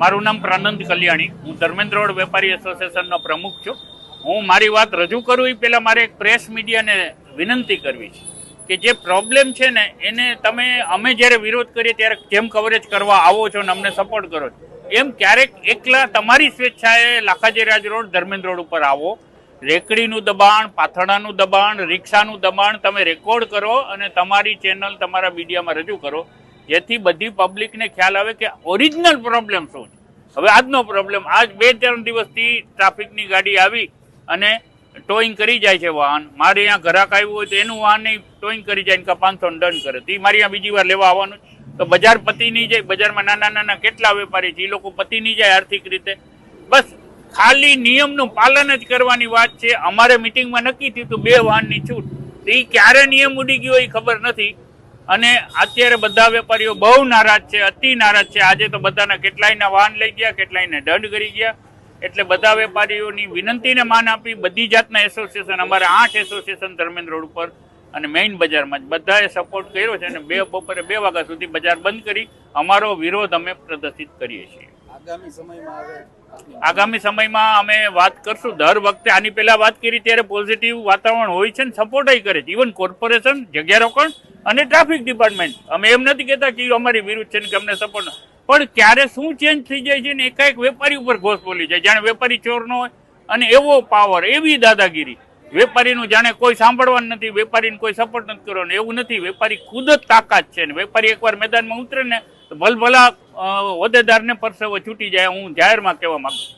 મારું. નામ પ્રાનંદ કલ્યાણી. હું ધર્મેન્દ્ર રોડ વેપારી એસોસિએશનનો પ્રમુખ છું. હું મારી વાત રજૂ કરું એ પહેલાં મારે એક પ્રેસ મીડિયાને વિનંતી કરવી છે કે જે પ્રોબ્લેમ છે ને, એને તમે અમે જ્યારે વિરોધ કરીએ ત્યારે જેમ કવરેજ કરવા આવો છો ને અમને સપોર્ટ કરો છો, એમ ક્યારેક એકલા તમારી સ્વેચ્છાએ લાખાજી રાજ રોડ, ધર્મેન્દ્ર રોડ ઉપર આવો. રેકડીનું દબાણ, પાથરણાનું દબાણ, રિક્ષાનું દબાણ તમે રેકોર્ડ કરો અને તમારી ચેનલ તમારા મીડિયામાં રજૂ કરો. જેથી બધી પબ્લિકને ખ્યાલ આવે કે ઓરિજિનલ પ્રોબ્લેમ શું છે. હવે આજનો પ્રોબ્લેમ આજ બે ત્રણ દિવસથી ટ્રાફિકની ગાડી આવી અને ટોઈંગ કરી જાય છે વાહન. મારે અહીંયા ઘરાક આવ્યું હોય તો એનું વાહન ટોઈંગ કરી જાય ને પાંચસો દંડ કરે. તો એ મારે અહીંયા બીજી વાર લેવા આવવાનું તો બજાર પતી નહીં જાય, બજારમાં નાના નાના કેટલા વેપારી છે એ લોકો પતી નહીં જાય આર્થિક રીતે. બસ ખાલી નિયમનું પાલન જ કરવાની વાત છે. અમારે મિટિંગમાં નક્કી થયું હતું બે વાહનની છૂટ. તો એ ક્યારે નિયમ ઉડી ગયો એ ખબર નથી. અને અત્યારે બધા વેપારીઓ બહુ નારાજ છે, અતિ નારાજ છે. આજે તો બધાના કેટલાયના વાહન લઈ ગયા, કેટલાયને દંડ કરી ગયા. એટલે બધા વેપારીઓની વિનંતીને માન આપી બધી જાતના એસોસિએશન અમારે આઠ એસોસિએશન ધર્મેન્દ્ર રોડ ઉપર અને મેઇન બજારમાં જ બધાએ સપોર્ટ કર્યો છે અને બે બપોરે બે વાગ્યા સુધી બજાર બંધ કરી અમારો વિરોધ અમે પ્રદર્શિત કરીએ છીએ. આગામી સમયમાં અમે વાત કરશું. દર વખતે આની પહેલા વાત કરી, ત્યારે પોઝિટિવ વાતાવરણ હોય છે ને સપોર્ટ કરે છે. ઇવન કોર્પોરેશન જગ્યા રોકણ અને ટ્રાફિક ડિપાર્ટમેન્ટ અમે એમ નથી કહેતા કે અમારી વિરુદ્ધ છે ને કે અમને સપોર્ટ પણ ક્યારે શું ચેન્જ થઈ જાય છે ને એકાએક વેપારી ઉપર ઘોષ બોલી જાય. જાણે વેપારી ચોર ન હોય અને એવો પાવર એવી દાદાગીરી. વેપારીનું જાણે કોઈ સાંભળવાનું નથી, વેપારીને કોઈ સપોર્ટ નથી કરવાનો. એવું નથી. વેપારી ખુદ જ તાકાત છે ને. વેપારી એકવાર મેદાનમાં ઉતરે ને તો ભલભલા હોદ્દેદારને પરસેવો છૂટી જાય હું જાહેરમાં કહેવા માગું